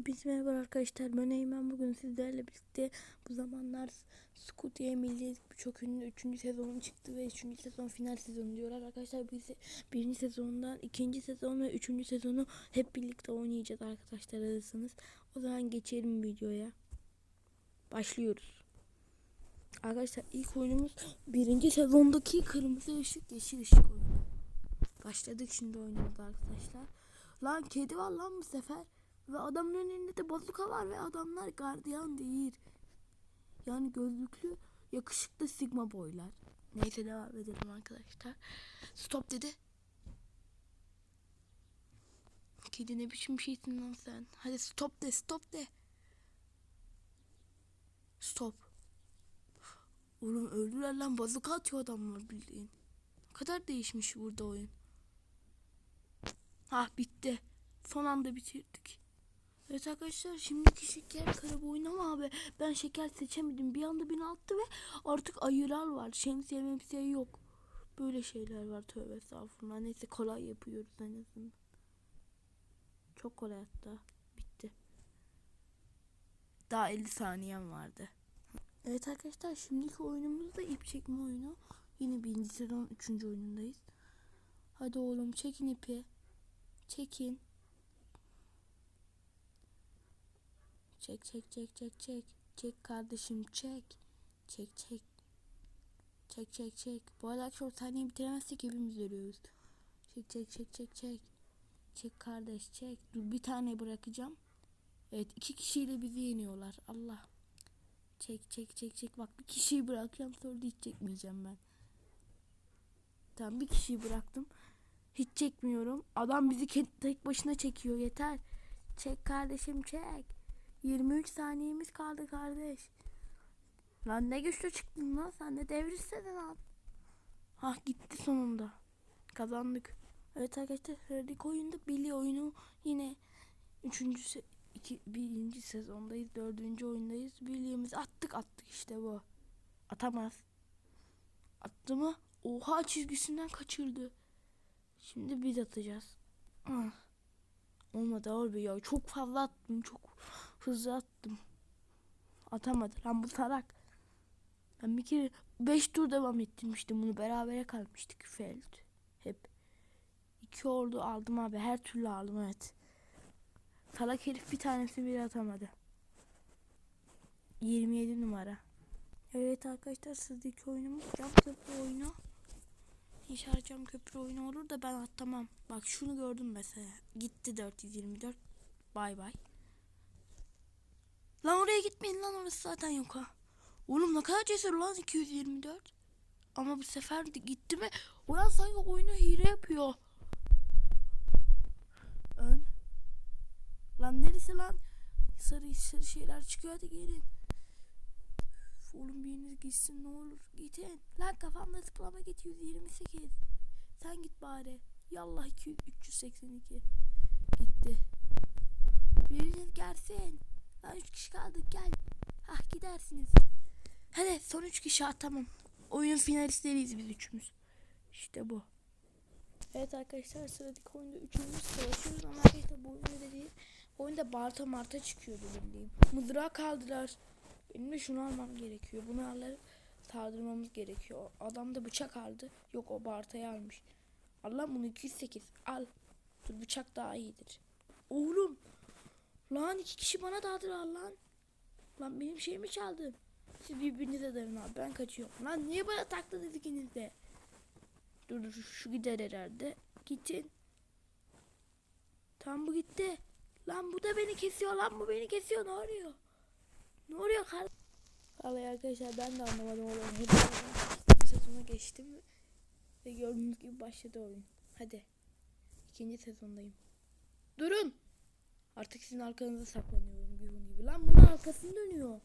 Hepinize merhaba arkadaşlar. Ben Eymen. Bugün sizlerle birlikte bu zamanlar Game milli çok ünlü 3. sezonu çıktı ve 3. sezon final sezonu diyorlar. Arkadaşlar biz 1. sezondan 2. sezon ve 3. sezonu hep birlikte oynayacağız arkadaşlar arasınız. O zaman geçelim videoya. Başlıyoruz. Arkadaşlar ilk oyunumuz 1. sezondaki kırmızı ışık yeşil ışık oyunu. Başladık şimdi oyunumuza arkadaşlar. Lan kedi var lan bu sefer. Ve adamın önünde de bazuka var ve adamlar gardiyan değil. Yani gözlüklü yakışıklı sigma boylar. Neyse devam edelim arkadaşlar. Stop dedi. Kedi ne biçim şeysin lan sen. Hadi stop de stop de. Stop. Oğlum öldüler lan bazuka atıyor adamlar bildiğin. Ne kadar değişmiş burada oyun. Ha bitti. Son anda bitirdik. Evet arkadaşlar şimdiki şeker kara boyun ama abi ben şeker seçemedim. Bir anda beni attı ve artık ayılar var. Şemsiye memsiye yok. Böyle şeyler var tövbe estağfurullah. Neyse kolay yapıyoruz en azından. Çok kolay hatta. Bitti. Daha 50 saniyem vardı. Evet arkadaşlar şimdiki oyunumuz da ip çekme oyunu. Yine birinci sezon 3. oyunundayız. Hadi oğlum çekin ipi. Çekin. Çek çek çek çek çek. Çek kardeşim çek. Çek çek. Çek çek çek. Bu arada akşam saniye bitiremezsek hepimiz ölüyoruz. Çek çek çek çek çek. Çek kardeş çek. Dur bir tane bırakacağım. Evet iki kişiyle bizi yeniyorlar. Allah. Çek çek çek çek. Bak bir kişiyi bırakacağım sonra hiç çekmeyeceğim ben. Tamam bir kişiyi bıraktım. Hiç çekmiyorum. Adam bizi tek başına çekiyor yeter. Çek kardeşim çek. 23 saniyemiz kaldı kardeş. Lan ne güçlü çıktın lan sen de devirsene lan. Hah gitti sonunda. Kazandık. Evet arkadaşlar sıradaki oyunda Billy oyunu yine 3. Se- iki, birinci sezondayız. Dördüncü oyundayız. Billy'mizi attık attık işte bu. Atamaz. Attı mı? Oha çizgisinden kaçırdı. Şimdi biz atacağız. Ah. Olmadı abi ya. Çok fazla attım. Çok hızlı attım. Atamadı. Lan bu salak. Ben bir kere 5 tur devam ettirmiştim bunu. Berabere kalmıştık Feld. Hep. İki ordu aldım abi. Her türlü aldım evet. Salak herif bir tanesi bile atamadı. 27 numara. Evet arkadaşlar sıradaki oyunumuz cam köprü oyunu. İnşallah köprü oyunu olur da ben atlamam. Bak şunu gördüm mesela. Gitti 424. Bay bay. Lan oraya gitmeyin lan orası zaten yok ha. Oğlum ne kadar cesur lan 224. Ama bu sefer gitti mi? Ulan sanki oyunu hile yapıyor. Ön. Lan neresi lan? Sarı sarı şeyler çıkıyor hadi gelin. Oğlum biriniz gitsin ne olur. Gidin. Lan kafamda tıklama git 128. Sen git bari. Yallah 200, 382. Gitti. Biriniz gelsin. Lan 3 kişi kaldık gel. Hah gidersiniz. Hadi son 3 kişi at tamam. Oyunun finalistleriyiz biz üçümüz. İşte bu. Evet arkadaşlar sıradaki oyunda üçümüz savaşıyoruz ama arkadaşlar bu oyunda da değil. Oyunda Barta Marta çıkıyordu bildiğim. Mızrağı kaldılar. Benim de şunu almam gerekiyor. Bunu alıp sardırmamız gerekiyor. Adam da bıçak aldı. Yok o Barta'yı almış. Allah bunu 208 al. Dur bıçak daha iyidir. Oğlum. Lan iki kişi bana dağıdılar lan. Lan benim şeyimi çaldın. Siz birbirinize darın abi ben kaçıyorum. Lan niye bana taktınız ikiniz de? Dur dur şu gider herhalde. Gitin. Tam bu gitti. Lan bu da beni kesiyor lan bu beni kesiyor ne oluyor? Ne oluyor kar? Vallahi arkadaşlar ben de anlamadım oğlum. Hep sezona geçtim. Ve gördüğünüz gibi başladı oyun. Hadi. İkinci sezondayım. Durun. Artık sizin arkanıza saklanıyorum Gühün gibi. Lan bunun arkasını dönüyor.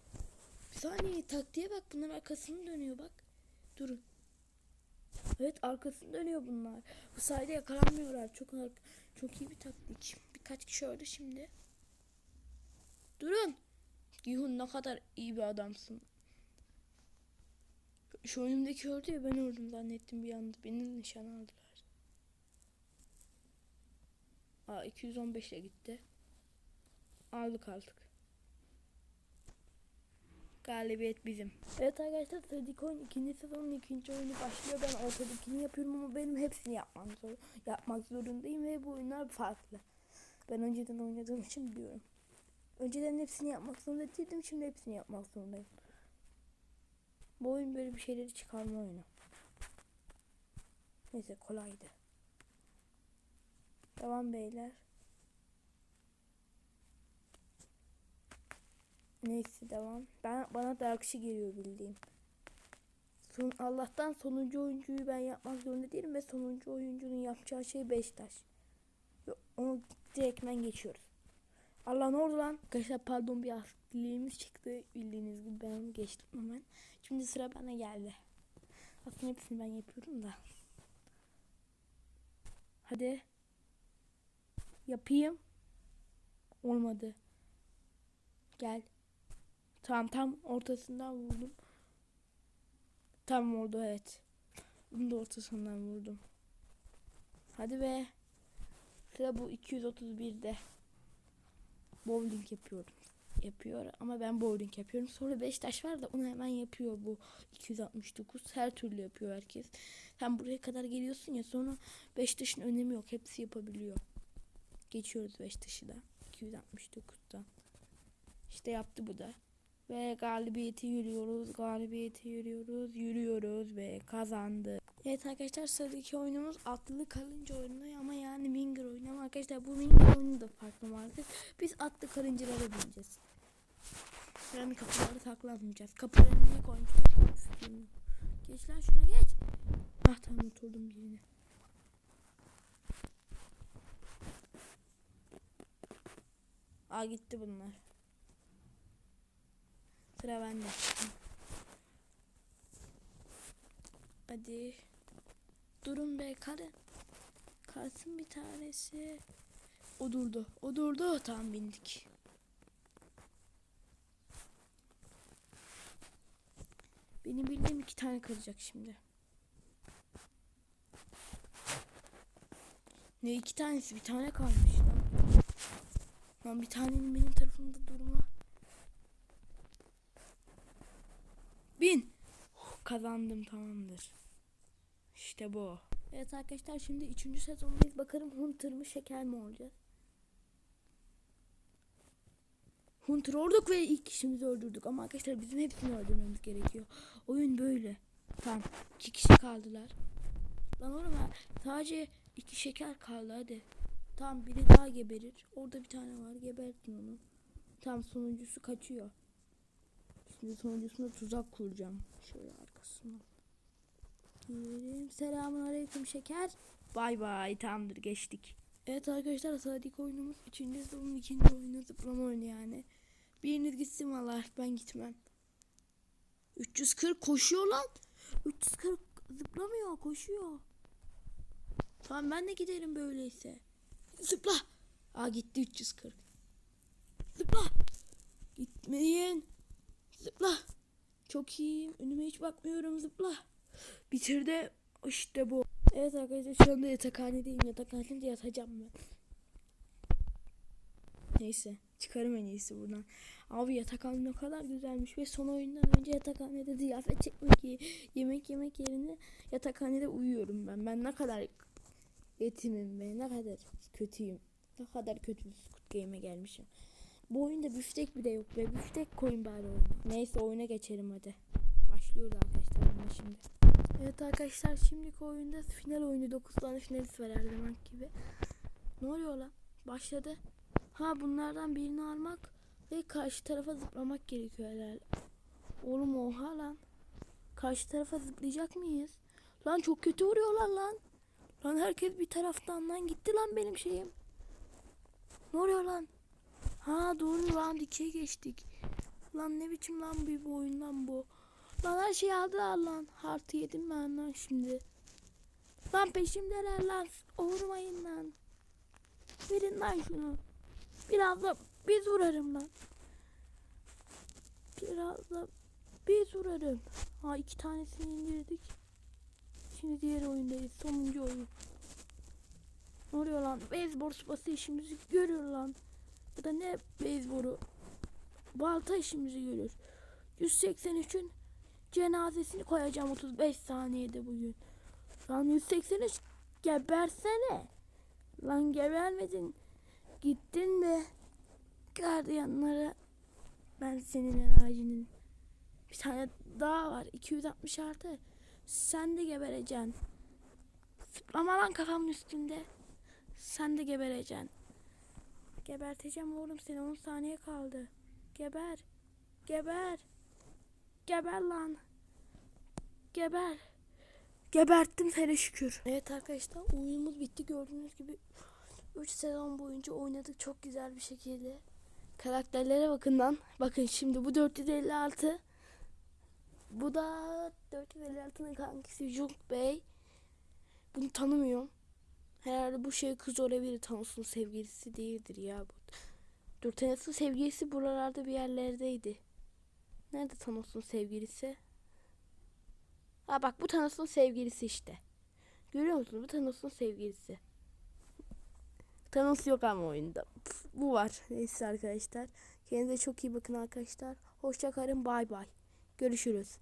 Bir saniye taktiğe bak bunların arkasını dönüyor bak. Durun. Evet arkasını dönüyor bunlar. Bu sayede yakalanmıyorlar. Çok çok iyi bir taktik. Birkaç kişi öldü şimdi. Durun. Yuhun ne kadar iyi bir adamsın. Şu önümdeki öldü ya ben öldüm zannettim bir anda. Beni nişan aldılar. Aa 215 ile gitti. Aldık aldık. Galibiyet bizim. Evet arkadaşlar Sadiko'nun ikinci sezonun ikinci oyunu başlıyor. Ben ortadakini yapıyorum ama benim hepsini yapmam zor, yapmak zorundayım ve bu oyunlar farklı. Ben önceden oynadığım için biliyorum. Önceden hepsini yapmak zorunda değildim. Şimdi hepsini yapmak zorundayım. Bu oyun böyle bir şeyleri çıkarma oyunu. Neyse kolaydı. Devam beyler. Neyse devam. Ben bana da akışı geliyor bildiğim. Son, Allah'tan sonuncu oyuncuyu ben yapmak zorunda değilim ve sonuncu oyuncunun yapacağı şey 5 taş. Ve onu direktmen geçiyoruz. Allah ne oldu lan? Arkadaşlar pardon bir aksiliğimiz çıktı. Bildiğiniz gibi ben onu geçtim hemen. Şimdi sıra bana geldi. Aslında hepsini ben yapıyorum da. Hadi. Yapayım. Olmadı. Gel. Tamam tam ortasından vurdum. Tam oldu evet. Bunu da ortasından vurdum. Hadi be. Sıra bu 231'de. Bowling yapıyorum. Yapıyor ama ben bowling yapıyorum. Sonra 5 taş var da onu hemen yapıyor bu 269. Her türlü yapıyor herkes. Sen buraya kadar geliyorsun ya sonra 5 taşın önemi yok. Hepsi yapabiliyor. Geçiyoruz 5 taşı da. 269'dan. İşte yaptı bu da. Ve galibiyeti yürüyoruz, galibiyeti yürüyoruz, yürüyoruz ve kazandı. Evet arkadaşlar sıradaki oyunumuz atlı kalınca oyunu ama yani Minger oyunu ama arkadaşlar bu Minger oyunu da farklı maalesef. Biz atlı karıncalara bineceğiz. Yani kapılarda saklanmayacağız. Kapıların önüne koymuşlar. Geç lan şuna geç. Ah tamam oturdum yerine. Aa gitti bunlar. Sıra bende. Hadi. Durun be karı. Kalsın bir tanesi. O durdu. O durdu. Tamam bindik. Benim bildiğim iki tane kalacak şimdi. Ne iki tanesi? Bir tane kalmış lan. Lan bir tanenin benim tarafımda durma. Bin. Huh, Kazandım tamamdır. İşte bu. Evet arkadaşlar şimdi 3. sezondayız. Bakalım Hunter mı şeker mi olacağız? Hunter olduk ve ilk kişimizi öldürdük. Ama arkadaşlar bizim hepsini öldürmemiz gerekiyor. Oyun böyle. Tamam. iki kişi kaldılar. Lan oğlum ha, sadece iki şeker kaldı hadi. Tamam biri daha geberir. Orada bir tane var. Gebertin onu. Tamam sonuncusu kaçıyor. Şimdi sonuncusuna tuzak kuracağım. Şöyle arkasına. Girelim. Selamun aleyküm şeker. Bay bay. Tamamdır geçtik. Evet arkadaşlar sıradaki oyunumuz 3. sezonun ikinci oyunu zıplama oyunu yani. Biriniz gitsin valla ben gitmem. 340 koşuyor lan. 340 zıplamıyor koşuyor. Tamam ben de giderim böyleyse. Zıpla. Aa gitti 340. Zıpla. Gitmeyin. Zıpla. Çok iyiyim. Önüme hiç bakmıyorum. Zıpla. Bitirdi. İşte bu. Evet arkadaşlar şu anda yatakhanedeyim. Yatakhanede yatacağım ben. Neyse. Çıkarım en iyisi buradan. Abi yatakhane ne kadar güzelmiş ve son oyundan önce yatakhanede ziyafet çekmek ye- yemek yemek yerine yatakhanede uyuyorum ben. Ben ne kadar yetimim be. Ne kadar kötüyüm. Ne kadar kötü Squid Game'e gelmişim. Bu oyunda büftek bile yok be. Büftek koyun bari oyuna. Neyse oyuna geçelim hadi. Başlıyoruz arkadaşlar oyuna şimdi. Evet arkadaşlar şimdiki oyunda final oyunu 9 tane finalist var her zaman gibi. Ne oluyor lan? Başladı. Ha bunlardan birini almak ve karşı tarafa zıplamak gerekiyor herhalde. Oğlum oha lan. Karşı tarafa zıplayacak mıyız? Lan çok kötü vuruyorlar lan. Lan herkes bir taraftan lan gitti lan benim şeyim. Ne oluyor lan? Ha doğru round 2'ye geçtik. Lan ne biçim lan bir bu oyun lan bu. Lan her şeyi aldılar lan. Artı yedim ben lan şimdi. Lan peşimdeler lan. Vurmayın lan. Verin lan şunu. Biraz da biz vurarım lan. Biraz da biz vurarım. Ha iki tanesini indirdik. Şimdi diğer oyundayız. Sonuncu oyun. Ne oluyor lan? Beyzbol sopası işimizi görüyor lan. Bu da ne beyzboru? Balta işimizi görür. 183'ün cenazesini koyacağım 35 saniyede bugün. Lan 183 gebersene. Lan gebermedin. Gittin de gardiyanlara ben senin enerjinin. Bir tane daha var. 266. Sen de gebereceksin. Zıplama lan kafamın üstünde. Sen de gebereceksin. Geberteceğim oğlum seni 10 saniye kaldı. Geber. Geber. Geber lan. Geber. Geberttim seni şükür. Evet arkadaşlar oyunumuz bitti gördüğünüz gibi 3 sezon boyunca oynadık çok güzel bir şekilde. Karakterlere bakın lan. Bakın şimdi bu 456. Bu da 456'nın kankisi Jung Bey. Bunu tanımıyorum. Herhalde bu şey kız olabilir. Thanos'un sevgilisi değildir ya bu. Dur Thanos'un sevgilisi buralarda bir yerlerdeydi. Nerede Thanos'un sevgilisi? Ha bak bu Thanos'un sevgilisi işte. Görüyor musunuz? Bu Thanos'un sevgilisi. Thanos yok ama oyunda. Pf, bu var. Neyse arkadaşlar. Kendinize çok iyi bakın arkadaşlar. Hoşça kalın. Bay bay. Görüşürüz.